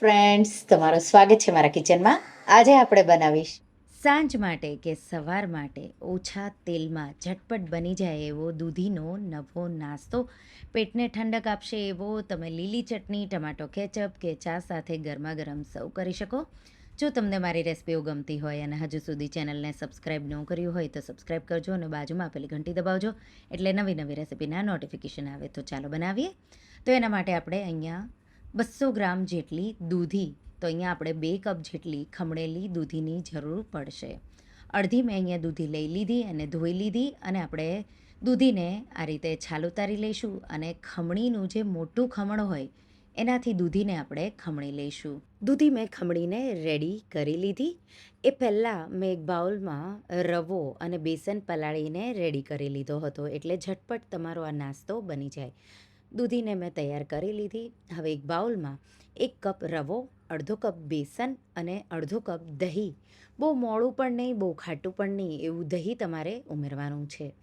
Friends તમારું સ્વાગત છે મારા કિચનમાં આજે આપણે બનાવીશ સાંજ માટે કે સવાર માટે ઓછા તેલમાં ઝટપટ બની જાય એવો દૂધીનો નવો નાસ્તો. પેટને ઠંડક આપશે એવો તમે લીલી ચટણી, ટમાટો કેચઅપ કે ચા સાથે ગરમા ગરમ સર્વ કરી શકો. જો તમને મારી રેસિપીઓ ગમતી હોય અને હજુ સુધી ચેનલને સબસ્ક્રાઈબ ન કર્યું હોય તો સબસ્ક્રાઈબ કરજો અને બાજુમાં આપેલી ઘંટી દબાવજો. એટલે નવી નવી રેસિપીના નોટિફિકેશન આવે તો ચાલો બનાવીએ. તો એના માટે આપણે અહીંયા બસો ગ્રામ જેટલી દૂધી, તો અહીંયા આપણે બે કપ જેટલી ખમણેલી દૂધીની જરૂર પડશે. અડધી મેં અહીંયા દૂધી લઈ લીધી અને ધોઈ લીધી અને આપણે દૂધીને આ રીતે છાલ ઉતારી લઈશું અને ખમણીનું જે મોટું ખમણ હોય, એનાથી દૂધીને આપણે ખમણી લઈશું. દૂધી મેં ખમણીને રેડી કરી લીધી. એ પહેલાં મેં એક બાઉલમાં રવો અને બેસન પલાળીને રેડી કરી લીધો હતો, એટલે ઝટપટ તમારો આ નાસ્તો બની જાય. દૂધીને મેં તૈયાર કરી લીધી. હવે એક બાઉલમાં એક કપ રવો, અડધો કપ બેસન અને અડધો કપ દહીં. બહુ મોડું પણ નહીં, બહુ ખાટું પણ નહીં, એવું દહીં તમારે ઉમેરવાનું છે.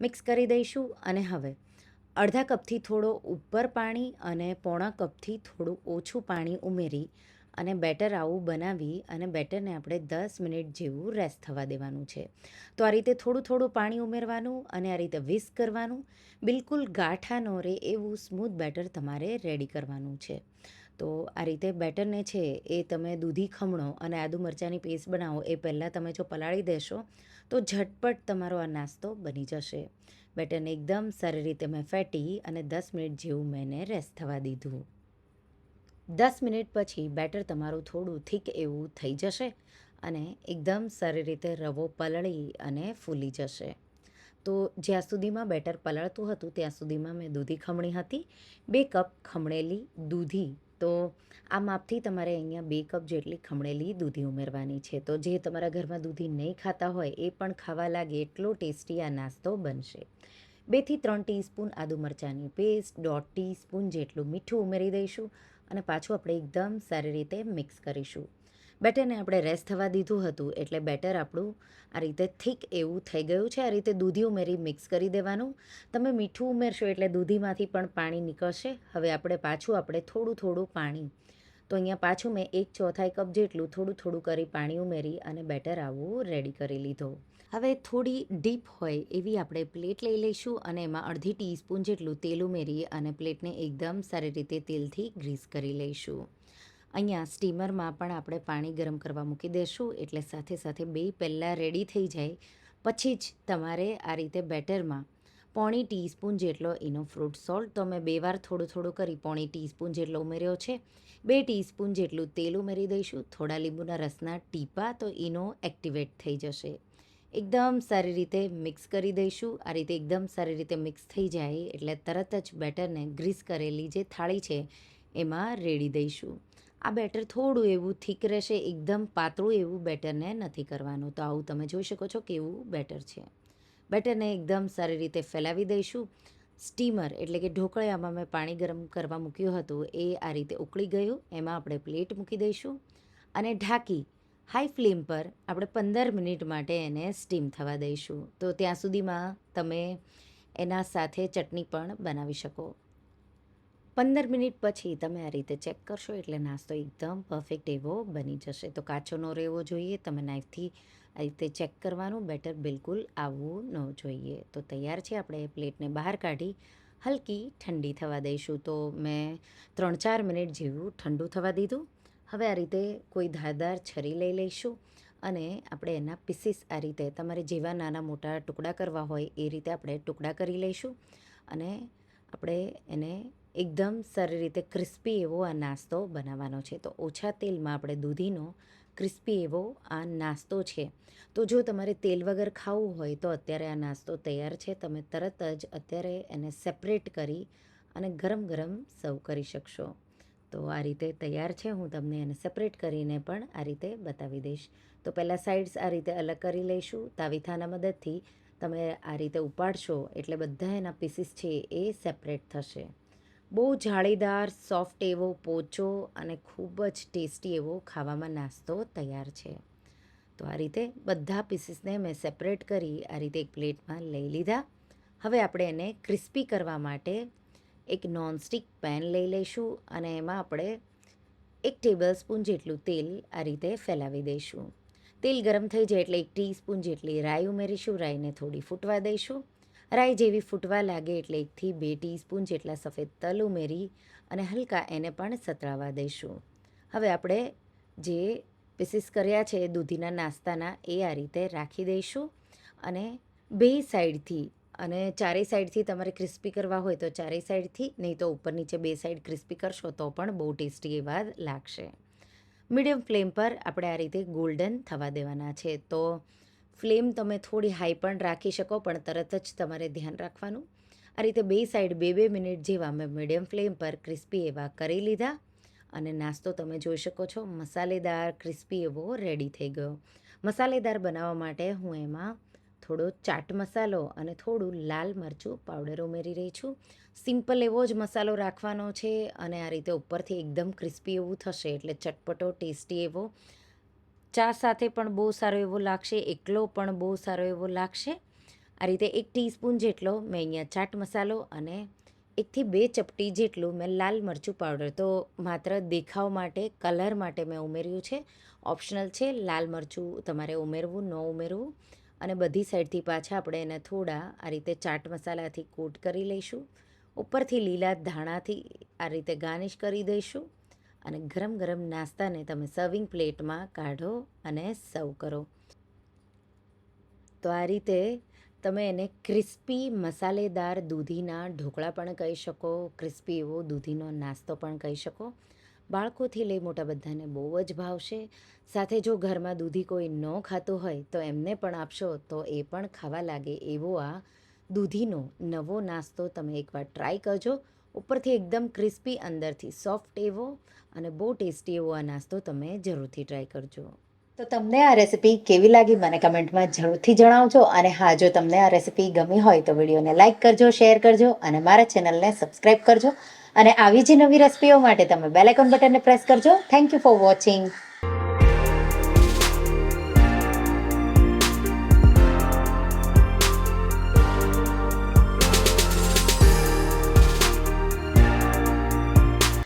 મિક્સ કરી દઈશું અને હવે અડધા કપથી થોડો ઉપર પાણી અને પોણા કપથી થોડું ઓછું પાણી ઉમેરી અને બેટર આવું બનાવી અને બેટરને આપણે દસ મિનિટ જેવું રેસ્ટ થવા દેવાનું છે. તો આ રીતે થોડું થોડું પાણી ઉમેરવાનું અને આ રીતે વિસ્ક કરવાનું. બિલકુલ ગાંઠા ન રહે એવું સ્મૂથ બેટર તમારે રેડી કરવાનું છે. તો આ રીતે બેટરને છે એ તમે દૂધી ખમણો અને આદુ મરચાંની પેસ્ટ બનાવો એ પહેલાં તમે જો પલાળી દેશો તો ઝટપટ તમારો આ નાસ્તો બની જશે. બેટરને એકદમ સારી રીતે મેં ફેટી અને દસ મિનિટ જેવું મેં એને રેસ્ટ થવા દીધું. દસ મિનિટ પછી બેટર તમારું થોડું થીક એવું થઈ જશે અને એકદમ સારી રીતે રવો પલળી અને ફૂલી જશે. તો જ્યાં સુધીમાં બેટર પલળતું હતું, ત્યાં સુધીમાં મેં દૂધી ખમણી હતી, બે કપ ખમણેલી દૂધી. તો આ માપથી તમારે અહીંયા બે કપ જેટલી ખમણેલી દૂધી ઉમેરવાની છે. તો જે તમારા ઘરમાં દૂધી નહીં ખાતા હોય, એ પણ ખાવા લાગે એટલો ટેસ્ટી આ નાસ્તો બનશે. બેથી ત્રણ ટીસ્પૂન આદુ મરચાંની પેસ્ટ, દોઢ ટીસ્પૂન જેટલું મીઠું ઉમેરી દઈશું. અને પાછું આપણે એકદમ સારી રીતે મિક્સ કરીશું. બેટરને આપણે રેસ્ટ થવા દીધું હતું, એટલે બેટર આપણું આ રીતે થીક એવું થઈ ગયું છે. આ રીતે દૂધી ઉમેરી મિક્સ કરી દેવાનું. તમે મીઠું ઉમેરશો એટલે દૂધીમાંથી પણ પાણી નીકળશે. હવે આપણે પાછું આપણે થોડું થોડું પાણી તો અહીંયા પાછું મેં એક ચોથાઈ કપ જેટલું થોડું થોડું કરી પાણી ઉમેરી અને બેટર આવું રેડી કરી લીધો. હવે થોડી ડીપ હોય એવી આપણે પ્લેટ લઈ લઈશું અને એમાં અડધી ટીસ્પૂન જેટલું તેલ ઉમેરી અને પ્લેટને એકદમ સારી રીતે તેલથી ગ્રીસ કરી લઈશું. અહીંયા સ્ટીમરમાં પણ આપણે પાણી ગરમ કરવા મૂકી દઈશું એટલે સાથે સાથે બે પહેલાં રેડી થઈ જાય. પછી જ તમારે આ રીતે બેટરમાં પોણી ટીસ્પૂન જેટલો એનો ફ્રૂટ સોલ્ટ. તો મેં બે વાર થોડું થોડું કરી પોણી ટીસ્પૂન જેટલો ઉમેર્યો છે. બે ટીસ્પૂન જેટલું તેલ ઉમેરી દઈશું. થોડા લીંબુના રસના ટીપા તો એનો એક્ટિવેટ થઈ જશે. એકદમ સારી રીતે મિક્સ કરી દઈશું. આ રીતે એકદમ સારી રીતે મિક્સ થઈ જાય એટલે તરત જ બેટરને ગ્રીસ કરેલી જે થાળી છે એમાં રેડી દઈશું. આ બેટર થોડું એવું થીક રહેશે. એકદમ પાતળું એવું બેટરને નથી કરવાનું. તો આવું તમે જોઈ શકો છો કેવું બેટર છે. બેટરને એકદમ સારી રીતે ફેલાવી દઈશું. સ્ટીમર એટલે કે ઢોકળિયામાં મેં પાણી ગરમ કરવા મૂક્યું હતું, એ આ રીતે ઉકળી ગયું, એમાં આપણે પ્લેટ મૂકી દઈશું. અને ઢાંકી હાઈ ફ્લેમ પર આપણે પંદર મિનિટ માટે એને સ્ટીમ થવા દઈશું. તો ત્યાં સુધીમાં તમે એના સાથે ચટણી પણ બનાવી શકો. પંદર મિનિટ પછી તમે આ રીતે ચેક કરશો એટલે નાસ્તો એકદમ પરફેક્ટ એવો બની જશે. તો કાચો ન રહેવો જોઈએ, તમે નાઇફથી આ રીતે ચેક કરવાનું બેટર બિલકુલ આવવું ન જોઈએ. તો તૈયાર છે આપણે પ્લેટને બહાર કાઢી હલકી ઠંડી થવા દઈશું. તો મેં ત્રણ ચાર મિનિટ જેવું ઠંડુ થવા દીધું. હવે આ રીતે કોઈ ધારદાર છરી લઈ લઈશું અને આપણે એના પીસીસ આ રીતે તમારે જેવા નાના મોટા ટુકડા કરવા હોય એ રીતે આપણે ટુકડા કરી લઈશું અને આપણે એને એકદમ સારી રીતે ક્રિસ્પી એવો આ નાસ્તો બનાવવાનો છે. તો ઓછા તેલમાં આપણે દૂધીનો ક્રિસ્પી એવો આ નાસ્તો છે. તો જો તમારે તેલ વગર ખાવું હોય તો અત્યારે આ નાસ્તો તૈયાર છે. તમે તરત જ અત્યારે એને સેપરેટ કરી અને ગરમ ગરમ સર્વ કરી શકશો. તો આ રીતે તૈયાર છે. હું તમને એને સેપરેટ કરીને પણ આ રીતે બતાવી દઈશ. તો પહેલાં સાઇડ્સ આ રીતે અલગ કરી લઈશું. તાવીથાના મદદથી તમે આ રીતે ઉપાડશો એટલે બધા એના પીસીસ છે એ સેપરેટ થશે. બહુ જાળીદાર સોફ્ટ એવો પોચો અને ખૂબ જ ટેસ્ટી એવો ખાવામાં નાસ્તો તૈયાર છે. તો આ રીતે બધા પીસીસને મેં સેપરેટ કરી, આ રીતે એક પ્લેટમાં લઈ લીધા. હવે આપણે એને ક્રિસ્પી કરવા માટે એક નોનસ્ટિક પેન લઈ લઈશું અને એમાં આપણે એક ટેબલ સ્પૂન જેટલું તેલ આ રીતે ફેલાવી દઈશું. તેલ ગરમ થઈ જાય એટલે એક ટીસ્પૂન જેટલી રાઈ ઉમેરીશું, રાઈને થોડી ફૂટવા દઈશું. રાઈ જેવી ફૂટવા લાગે એટલે એકથી બે ટીસ્પૂન જેટલા સફેદ તલ ઉમેરી અને હલકા એને પણ સતળાવા દઈશું. હવે આપણે જે પીસીસ કર્યા છે દૂધીના નાસ્તાના એ આ રીતે રાખી દઈશું અને બે સાઈડથી અને ચારેય સાઈડથી તમારે ક્રિસ્પી કરવા હોય તો ચારેય સાઈડથી, નહીં તો ઉપર નીચે બે સાઈડ ક્રિસ્પી કરશો તો પણ બહુ ટેસ્ટી એવા લાગશે. મીડિયમ ફ્લેમ પર આપણે આ રીતે ગોલ્ડન થવા દેવાના છે. તો ફ્લેમ તમે થોડી હાઈ પણ રાખી શકો, પણ તરત જ તમારે ધ્યાન રાખવાનું. આ રીતે બે સાઈડ બે બે મિનિટ જેવા મેં મીડિયમ ફ્લેમ પર ક્રિસ્પી એવા કરી લીધા અને નાસ્તો તમે જોઈ શકો છો, મસાલેદાર ક્રિસ્પી એવો રેડી થઈ ગયો. મસાલેદાર બનાવવા માટે હું એમાં થોડો ચાટ મસાલો અને થોડું લાલ મરચું પાવડર ઉમેરી રહી છું. સિમ્પલ એવો જ મસાલો રાખવાનો છે અને આ રીતે ઉપરથી એકદમ ક્રિસ્પી એવું થશે એટલે ચટપટો ટેસ્ટી એવો ચા સાથે પણ બહુ સારો એવો લાગશે, એકલો પણ બહુ સારો એવો લાગશે. આ રીતે એક ટીસ્પૂન જેટલો મેં અહીંયા ચાટ મસાલો અને એકથી બે ચપટી જેટલું મેં લાલ મરચું પાવડર. તો માત્ર દેખાવ માટે, કલર માટે મેં ઉમેર્યું છે. ઓપ્શનલ છે લાલ મરચું તમારે ઉમેરવું, ન ઉમેરવું. અને બધી સાઈડથી પાછા આપણે એને થોડા આ રીતે ચાટ મસાલાથી કોટ કરી લઈશું. ઉપરથી લીલા ધાણાથી આ રીતે ગાર્નિશ કરી દઈશું. અને ગરમ ગરમ નાસ્તાને તમે સર્વિંગ પ્લેટમાં કાઢો અને સર્વ કરો. તો આ રીતે તમે એને ક્રિસ્પી મસાલેદાર દૂધીના ઢોકળા પણ કહી શકો ક્રિસ્પી એવો દૂધીનો નાસ્તો પણ કહી શકો. બાળકોથી લઈ મોટા બધાને બહુ જ ભાવશે. સાથે જો ઘરમાં દૂધી કોઈ ન ખાતું હોય તો એમને પણ આપશો તો એ પણ ખાવા લાગે એવો આ દૂધીનો નવો નાસ્તો તમે એકવાર ટ્રાય કરજો. ઉપરથી એકદમ ક્રિસ્પી અંદરથી, સોફ્ટ એવો અને બહુ ટેસ્ટી એવો આ નાસ્તો તમે જરૂરથી ટ્રાય કરજો. તો તમને આ રેસિપી કેવી લાગી મને કમેન્ટમાં જરૂરથી જણાવજો અને હા, જો તમને આ રેસિપી ગમી હોય તો વિડીયોને લાઇક કરજો શેર કરજો અને મારા ચેનલને સબસ્ક્રાઇબ કરજો અને આવી જ નવી રેસિપીઓ માટે તમે બેલેકોન બટનને પ્રેસ કરજો. Thank you for watching